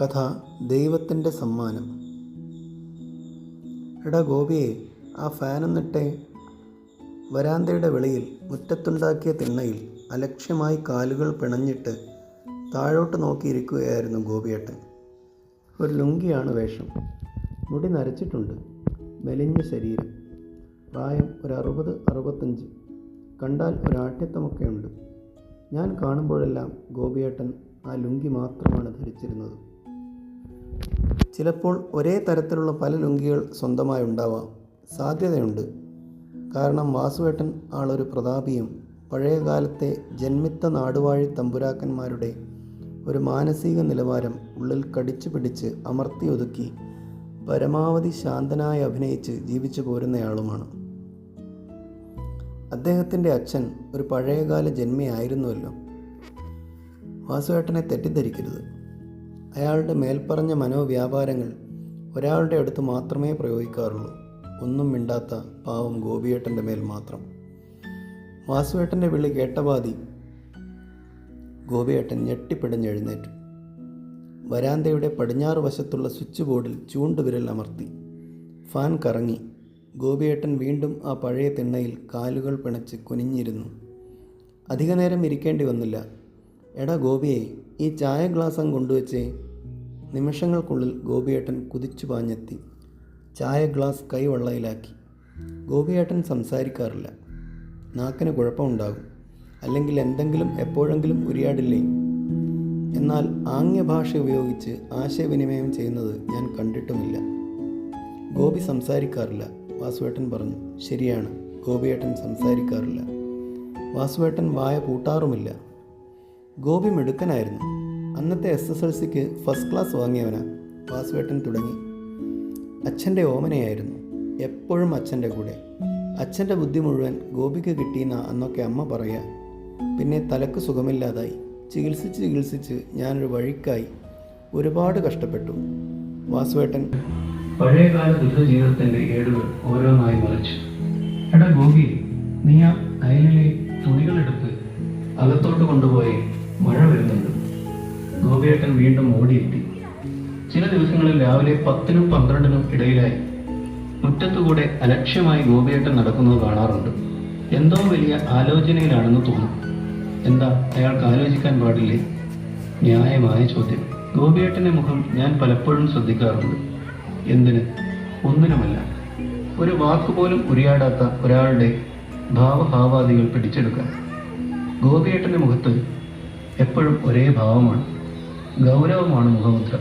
കഥ ദൈവത്തിന്റെ സമ്മാനം. എടാ ഗോപിയെ ആ ഫാനൊന്നിട്ടെ. വരാന്തയുടെ വെളിയിൽ മുറ്റത്തുണ്ടാക്കിയ തിണ്ണയിൽ അലക്ഷ്യമായി കാലുകൾ പിണഞ്ഞിട്ട് താഴോട്ട് നോക്കിയിരിക്കുകയായിരുന്നു ഗോപിയേട്ടൻ. ഒരു ലുങ്കിയാണ് വേഷം. മുടി നരച്ചിട്ടുണ്ട്. മെലിഞ്ഞ ശരീരം. പ്രായം ഒരു അറുപത് അറുപത്തഞ്ച്. കണ്ടാൽ ഒരാഠ്യത്വമൊക്കെ ഉണ്ട്. ഞാൻ കാണുമ്പോഴെല്ലാം ഗോപിയേട്ടൻ ആ ലുങ്കി മാത്രമാണ് ധരിച്ചിരുന്നത്. ചിലപ്പോൾ ഒരേ തരത്തിലുള്ള പല ലുങ്കികൾ സ്വന്തമായി ഉണ്ടാവാം. സാധ്യതയുണ്ട്. കാരണം വാസുവേട്ടൻ ആളൊരു പ്രതാപിയും പഴയകാലത്തെ ജന്മിത്ത നാടുവാഴി തമ്പുരാക്കന്മാരുടെ ഒരു മാനസിക നിലവാരം ഉള്ളിൽ കടിച്ചു പിടിച്ച് അമർത്തി ഒതുക്കി പരമാവധി ശാന്തനായി അഭിനയിച്ച് ജീവിച്ചു പോരുന്നയാളുമാണ്. അദ്ദേഹത്തിന്റെ അച്ഛൻ ഒരു പഴയകാല ജന്മിയായിരുന്നുവല്ലോ വാസുവേട്ടനെ തെറ്റിദ്ധരിക്കരുത്. അയാളുടെ മേൽപ്പറഞ്ഞ മനോവ്യാപാരങ്ങൾ ഒരാളുടെ അടുത്ത് മാത്രമേ പ്രയോഗിക്കാറുള്ളൂ. ഒന്നും മിണ്ടാത്ത പാവം ഗോപിയേട്ടന്റെ മേൽ മാത്രം. വാസുവേട്ടന്റെ വിളി കേട്ടപാതി ഗോപിയേട്ടൻ ഞെട്ടിപ്പിടഞ്ഞെഴുന്നേറ്റു. വരാന്തയുടെ പടിഞ്ഞാറ് വശത്തുള്ള സ്വിച്ച് ബോർഡിൽ ചൂണ്ടുവിരൽ അമർത്തി. ഫാൻ കറങ്ങി. ഗോപിയേട്ടൻ വീണ്ടും ആ പഴയ തിണ്ണയിൽ കാലുകൾ പിണച്ച് കുനിഞ്ഞിരുന്നു. അധികനേരം ഇരിക്കേണ്ടി വന്നില്ല. എടാ ഗോപിയെ ഈ ചായ ഗ്ലാസം കൊണ്ടുവച്ചേ. നിമിഷങ്ങൾക്കുള്ളിൽ ഗോപിയേട്ടൻ കുതിച്ചു പാഞ്ഞെത്തി. ചായ ഗ്ലാസ് കൈവെള്ളയിലാക്കി. ഗോപിയേട്ടൻ സംസാരിക്കാറില്ല. നാക്കിന് കുഴപ്പമുണ്ടാകും. അല്ലെങ്കിൽ എന്തെങ്കിലും എപ്പോഴെങ്കിലും ഉരിയാടില്ലേ? എന്നാൽ ആംഗ്യഭാഷ ഉപയോഗിച്ച് ആശയവിനിമയം ചെയ്യുന്നത് ഞാൻ കണ്ടിട്ടുമില്ല. ഗോപി സംസാരിക്കാറില്ല. വാസുവേട്ടൻ പറഞ്ഞു ശരിയാണ്. ഗോപിയേട്ടൻ സംസാരിക്കാറില്ല. വാസുവേട്ടൻ വായ പൂട്ടാറുമില്ല. ഗോപി മിടുക്കനായിരുന്നു. അന്നത്തെ എസ് എസ് എൽ സിക്ക് ഫസ്റ്റ് ക്ലാസ് വാങ്ങിയവനാ വാസുവേട്ടൻ തുടങ്ങി. അച്ഛന്റെ ഓമനയായിരുന്നു. എപ്പോഴും അച്ഛന്റെ കൂടെ. അച്ഛന്റെ ബുദ്ധി മുഴുവൻ ഗോപിക്ക് കിട്ടിയെന്ന അന്നൊക്കെ അമ്മ പറയുക പിന്നെ തലക്ക് സുഖമില്ലാതായി. ചികിത്സിച്ച് ചികിത്സിച്ച് ഞാനൊരു വഴിക്കായി ഒരുപാട് കഷ്ടപ്പെട്ടു. വാസുവേട്ടൻ പഴയകാല ദുരിത ജീവിതത്തിന്റെ ഏടുകൾ ഓരോന്നായി മറിച്ചു. എടാ ഗോപി നീ ആ അയലിലെ തുണികളെടുത്ത് അകത്തോട്ട് കൊണ്ടുപോയി മഴ വരുന്നുണ്ട്. ഗോപിയേട്ടൻ വീണ്ടും ഓടിയെത്തി. ചില ദിവസങ്ങളിൽ രാവിലെ പത്തിനും പന്ത്രണ്ടിനും ഇടയിലായി. മുറ്റത്തുകൂടെ അലക്ഷ്യമായി ഗോപിയേട്ടൻ നടക്കുന്നത് കാണാറുണ്ട്. എന്തോ വലിയ ആലോചനയിലാണെന്ന് തോന്നും. എന്താ? അയാൾക്ക് ആലോചിക്കാൻ പാടില്ലേ? ന്യായമായ ചോദ്യം. ഗോപിയേട്ടന്റെ മുഖം ഞാൻ പലപ്പോഴും ശ്രദ്ധിക്കാറുണ്ട്. എന്തിന്? ഒന്നിനുമല്ല. ഒരു വാക്കുപോലും ഉരിയാടാത്ത ഒരാളുടെ ഭാവഭാവാദികൾ പിടിച്ചെടുക്കാൻ. ഗോപിയേട്ടന്റെ മുഖത്ത് എപ്പോഴും ഒരേ ഭാവമാണ്. ഗൗരവമാണ് മുഖമുദ്ര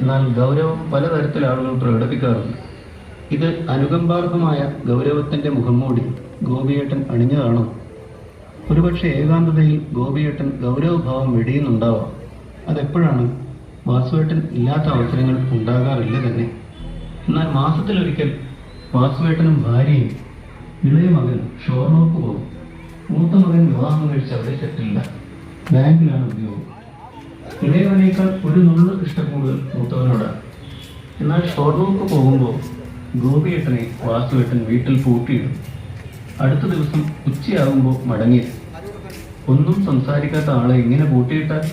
എന്നാൽ ഗൗരവം പലതരത്തിൽ ആളുകൾ പ്രകടിപ്പിക്കാറുണ്ട്. ഇത് അനുകമ്പാർഹമായ ഗൗരവത്തിന്റെ മുഖംമൂടി ഗോപിയേട്ടൻ അണിഞ്ഞതാണോ ഒരുപക്ഷെ ഏകാന്തതയിൽ ഗോപിയേട്ടൻ ഗൗരവഭാവം വെടിയുന്നുണ്ടാവാം. അതെപ്പോഴാണ് വാസുവേട്ടൻ ഇല്ലാത്ത അവസരങ്ങൾ ഉണ്ടാകാറില്ല തന്നെ. എന്നാൽ മാസത്തിലൊരിക്കൽ വാസുവേട്ടനും ഭാര്യയും ഇളയ മകൻ ഷോർണോക്ക് പോകും. മൂത്ത മകൻ വിവാഹം കഴിച്ച് അവിടെ സെറ്റില്ല ബാങ്കിലാണ് ഉദ്യോഗം. ഇളയവനേക്കാൾ ഒരു നുള്ളു ഇഷ്ടം കൂടുതൽ മൂത്തവനോടാണ് എന്നാൽ ഷോർണോക്ക് പോകുമ്പോൾ ഗോപിയേട്ടനെ വാസുവേട്ടൻ വീട്ടിൽ പൂട്ടിയിടും. അടുത്ത ദിവസം ഉച്ചയാകുമ്പോൾ മടങ്ങി ഒന്നും സംസാരിക്കാത്ത ആളെ ഇങ്ങനെ പൂട്ടിയിട്ടാൽ?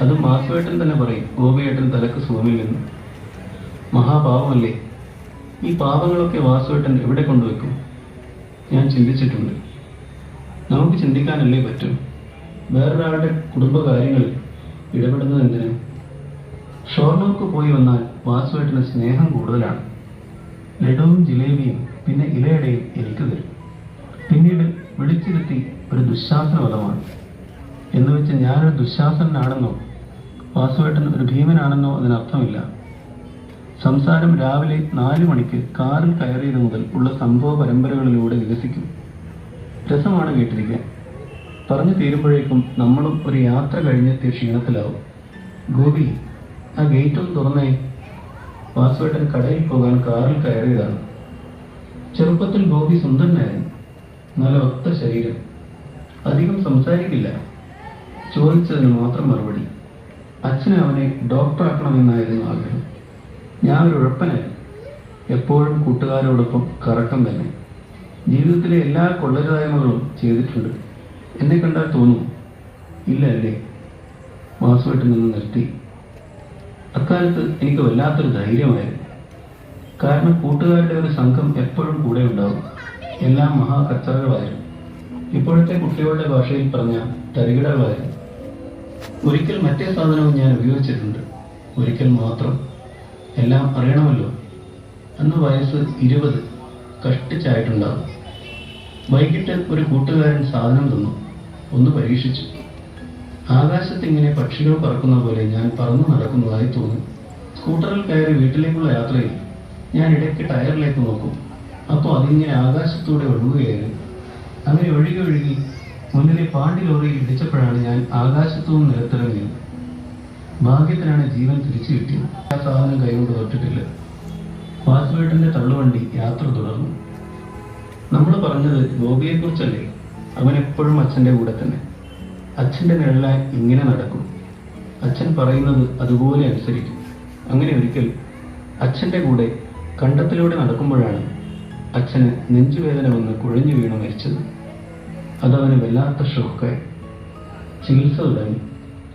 അത് മാസുവേട്ടൻ തന്നെ പറയും ഗോപിയേട്ടൻ തലക്ക് സുഖമില്ലെന്ന്. മഹാപാവമല്ലേ? ഈ പാപങ്ങളൊക്കെ വാസുവേട്ടൻ എവിടെ കൊണ്ടുവെക്കും? ഞാൻ ചിന്തിച്ചിട്ടുണ്ട്. നമുക്ക് ചിന്തിക്കാനല്ലേ പറ്റും? വേറൊരാളുടെ കുടുംബകാര്യങ്ങളിൽ ഇടപെടുന്നത് എന്തിന്? ഷോർണൂർക്ക് പോയി വന്നാൽ വാസുവേട്ടന് സ്നേഹം കൂടുതലാണ്. ലഡുവും ജിലേബിയും പിന്നെ ഇലയടയും എനിക്ക് തരും. പിന്നീട് വിളിച്ചിരുത്തി ഒരു ദുശാസന പദമാണ് എന്ന് വെച്ച് ഞാനൊരു ദുശാസനാണെന്നോ വാസുവേട്ടൻ ഒരു ഭീമനാണെന്നോ അതിനർത്ഥമില്ല. സംസാരം രാവിലെ നാല് മണിക്ക് കാറിൽ കയറിയത് മുതൽ ഉള്ള സംഭവ പരമ്പരകളിലൂടെ വികസിക്കും. രസമാണ് കേട്ടിരിക്കാൻ. പറഞ്ഞു തീരുമ്പോഴേക്കും നമ്മളും ഒരു യാത്ര കഴിഞ്ഞെത്തിയ ക്ഷീണത്തിലാവും. ഗോപി ആ ഗേറ്റ് ഒന്ന് തുറന്നേ. വാസുവേട്ടൻ കടയിൽ പോകാൻ കാറിൽ കയറിയതാണ്. ചെറുപ്പത്തിൽ ഗോപി സുന്ദരനായിരുന്നു. നല്ല ഒത്ത ശരീരം. അധികം സംസാരിക്കില്ല. ചോദിച്ചതിന് മാത്രം മറുപടി. അച്ഛനെ അവനെ ഡോക്ടറാക്കണമെന്നായിരുന്നു ആഗ്രഹം. ഞാനൊരു ഉഴപ്പനായിരുന്നു. എപ്പോഴും കൂട്ടുകാരോടൊപ്പം കറക്കം തന്നെ. ജീവിതത്തിലെ എല്ലാ കൊള്ളരുതായ്മകളും ചെയ്തിട്ടുണ്ട്. എന്നെ കണ്ടാൽ തോന്നും ഇല്ല അല്ലേ? വാസുവായിട്ട് നിന്ന് നിർത്തി. അക്കാലത്ത് എനിക്ക് വല്ലാത്തൊരു ധൈര്യമായിരുന്നു. കാരണം കൂട്ടുകാരുടെ ഒരു സംഘം എപ്പോഴും കൂടെ ഉണ്ടാവും. എല്ലാം മഹാകച്ചറകളായിരുന്നു. ഇപ്പോഴത്തെ കുട്ടികളുടെ ഭാഷയിൽ പറഞ്ഞ തരികിടകളായിരുന്നു. ഒരിക്കൽ മറ്റേ സാധനവും ഞാൻ ഉപയോഗിച്ചിട്ടുണ്ട്. ഒരിക്കൽ മാത്രം. എല്ലാം അറിയണമല്ലോ. അന്ന് വയസ്സ് ഇരുപത്. കഷ്ടിച്ചായിട്ടുണ്ടാവും. വൈകിട്ട് ഒരു കൂട്ടുകാരൻ സാധനം തന്നു. ഒന്ന് പരീക്ഷിച്ചു. ആകാശത്തിങ്ങനെ പക്ഷികൾ പറക്കുന്ന പോലെ ഞാൻ പറന്നു നടക്കുന്നതായി തോന്നി. സ്കൂട്ടറിൽ കയറി വീട്ടിലേക്കുള്ള യാത്രയിൽ ഞാൻ ഇടയ്ക്ക് ടയറിലേക്ക് നോക്കും. അപ്പോൾ അതിങ്ങനെ ആകാശത്തൂടെ ഒഴുകുകയായിരുന്നു. അങ്ങനെ ഒഴുകി ഒഴുകി മുന്നിലെ പാണ്ടി ലോറിയിൽ ഇടിച്ചപ്പോഴാണ് ഞാൻ ആകാശത്തുനിന്ന് നിലത്തിറങ്ങിയത് ഭാഗ്യത്തിനാണ് ജീവൻ തിരിച്ചു കിട്ടിയത്. ആ സാധനം കൈകൊണ്ട് തൊട്ടിട്ടില്ല. വാസുവേട്ടന്റെ തള്ളുവണ്ടി യാത്ര തുടർന്നു. നമ്മൾ പറഞ്ഞത് ഗോപിയെക്കുറിച്ചല്ലേ? അവൻ എപ്പോഴും അച്ഛന്റെ കൂടെ തന്നെ. അച്ഛന്റെ നിഴലായി ഇങ്ങനെ നടക്കും. അച്ഛൻ പറയുന്നത് അതുപോലെ അനുസരിക്കും. അങ്ങനെ ഒരിക്കൽ അച്ഛന്റെ കൂടെ കണ്ടത്തിലൂടെ നടക്കുമ്പോഴാണ് അച്ഛന് നെഞ്ചുവേദന വന്ന് കുഴഞ്ഞു വീണ് മരിച്ചത്. അതവന് വല്ലാത്ത ഷോക്കായി. ചികിത്സ തുടങ്ങി.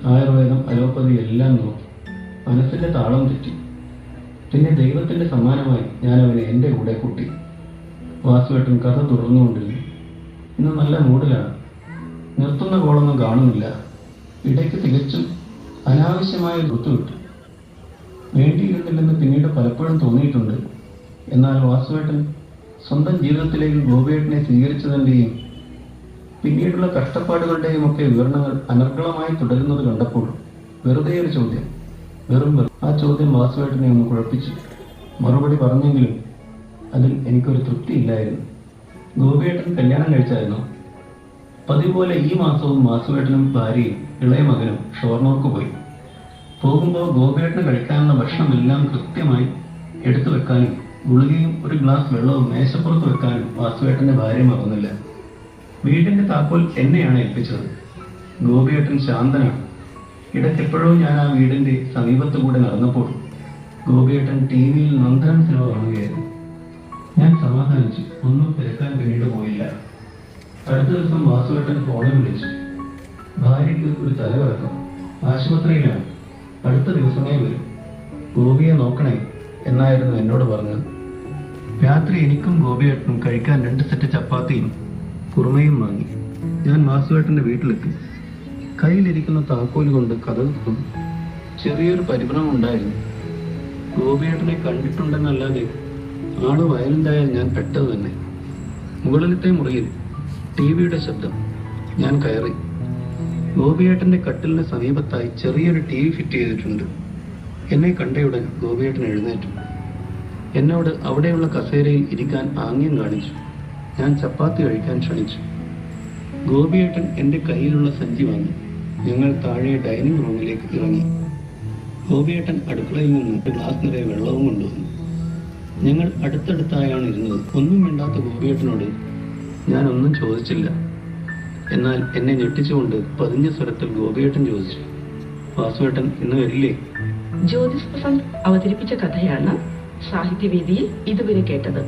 ആയുർവേദം അലോപ്പതി എല്ലാം നോക്കി. മനസ്സിന്റെ താളം തെറ്റി. പിന്നെ ദൈവത്തിന്റെ സമ്മാനമായി ഞാൻ അവനെ എന്റെ കൂടെ കൂട്ടി. വാസുവേട്ടൻ കഥ തുടർന്നുകൊണ്ടിരുന്നു. ഇന്ന് നല്ല മൂഡിലാണ് നിർത്തുന്ന കോളൊന്നും കാണുന്നില്ല. ഇടയ്ക്ക് തികച്ചും അനാവശ്യമായ വൃത്തു വിട്ടു വേണ്ടിയിരുന്നില്ലെന്ന് പിന്നീട് പലപ്പോഴും തോന്നിയിട്ടുണ്ട്. എന്നാൽ വാസുവേട്ടൻ സ്വന്തം ജീവിതത്തിലേക്ക് ഗോപിയേട്ടനെ സ്വീകരിച്ചതിന്റെയും പിന്നീടുള്ള കഷ്ടപ്പാടുകളുടെയും ഒക്കെ വിവരണങ്ങൾ അനർഗളമായി തുടരുന്നത് കണ്ടപ്പോൾ വെറുതെ ഒരു ചോദ്യം വെറും ആ ചോദ്യം വാസുവേട്ടനെ ഒന്ന് കുഴപ്പിച്ചു. മറുപടി പറഞ്ഞെങ്കിലും അതിൽ എനിക്കൊരു തൃപ്തി ഇല്ലായിരുന്നു. ഗോപിയേട്ടൻ കല്യാണം കഴിച്ചായിരുന്നു. പതിവ് പോലെ ഈ മാസവും വാസുവേട്ടനും ഭാര്യയും ഇളയ മകനും ഷോർണൂർക്ക് പോയി. പോകുമ്പോൾ ഗോപിയേട്ടന് കഴിക്കാനുള്ള ഭക്ഷണമെല്ലാം കൃത്യമായി എടുത്തു വെക്കാനും ഗുളികയും ഒരു ഗ്ലാസ് വെള്ളവും മേശപ്പുറത്ത് വെക്കാനും വാസുവേട്ടന്റെ ഭാര്യ മറന്നില്ല. വീടിന്റെ താക്കോൽ എന്നെയാണ് ഏൽപ്പിച്ചത്. ഗോപിയേട്ടൻ ശാന്തനാണ്. ഇടയ്ക്കെപ്പോഴോ ഞാൻ ആ വീടിന്റെ സമീപത്തുകൂടെ നടന്നപ്പോൾ ഗോപിയേട്ടൻ ടി വിയിൽ നന്ദനം സിനിമ കാണുകയായിരുന്നു. സമാധാനിച്ചു ഒന്നും തിരക്കാൻ പിന്നീട് പോയില്ല. അടുത്ത ദിവസം വാസുവേട്ടൻ ഫോണിൽ വിളിച്ചു. ഭാര്യയ്ക്ക് ഒരു തലവിറക്കം ആശുപത്രിയിലാണ്. അടുത്ത ദിവസമേ വരും. ഗോപിയെ നോക്കണേ എന്നായിരുന്നു എന്നോട് പറഞ്ഞത്. രാത്രി എനിക്കും ഗോപിയേട്ടനും കഴിക്കാൻ രണ്ട് സെറ്റ് ചപ്പാത്തിയും കുറുമയും വാങ്ങി. ഞാൻ വാസുവേട്ടന്റെ വീട്ടിലെത്തി. കയ്യിലിരിക്കുന്ന താക്കോൽ കൊണ്ട് കഥ തുറന്നു ചെറിയൊരു പരിഭ്രമം ഉണ്ടായിരുന്നു. ഗോപിയേട്ടനെ കണ്ടിട്ടുണ്ടെന്നല്ലാതെ ആൾ വയലന്റായാൽ ഞാൻ പെട്ടത് തന്നെ. മുകളിലത്തെ മുറിയിൽ ടി വിയുടെ ശബ്ദം. ഞാൻ കയറി. ഗോപിയേട്ടന്റെ കട്ടിലിന് സമീപത്തായി ചെറിയൊരു ടി വി ഫിറ്റ് ചെയ്തിട്ടുണ്ട്. എന്നെ കണ്ടയുടൻ ഗോപിയേട്ടൻ എഴുന്നേറ്റു. എന്നോട് അവിടെയുള്ള കസേരയിൽ ഇരിക്കാൻ ആംഗ്യം കാണിച്ചു. ഞാൻ ചപ്പാത്തി കഴിക്കാൻ ക്ഷണിച്ചു. ഗോപിയേട്ടൻ എന്റെ കയ്യിലുള്ള സഞ്ചി വാങ്ങി. ഞങ്ങൾ താഴെ ഡൈനിങ് റൂമിലേക്ക് ഇറങ്ങി. ഗോപിയേട്ടൻ അടുക്കളയിൽ നിന്ന് ഗ്ലാസ് നിറയെ വെള്ളവും കൊണ്ടുവന്നു. ഞങ്ങൾ അടുത്തടുത്തായാണ് ഇരുന്നത്. ഒന്നും വേണ്ടാത്ത ഗോപിയേട്ടനോട് ഞാൻ ഒന്നും ചോദിച്ചില്ല. എന്നാൽ എന്നെ ഞെട്ടിച്ചുകൊണ്ട് പതിഞ്ഞ സ്വരത്തിൽ ഗോപിയേട്ടൻ ചോദിച്ചു വാസുവേട്ടൻ ഇന്ന് വരില്ലേ? ജ്യോതിസ് അവതരിപ്പിച്ച കഥയാണ് സാഹിത്യവേദിയിൽ ഇതുവരെ കേട്ടത്.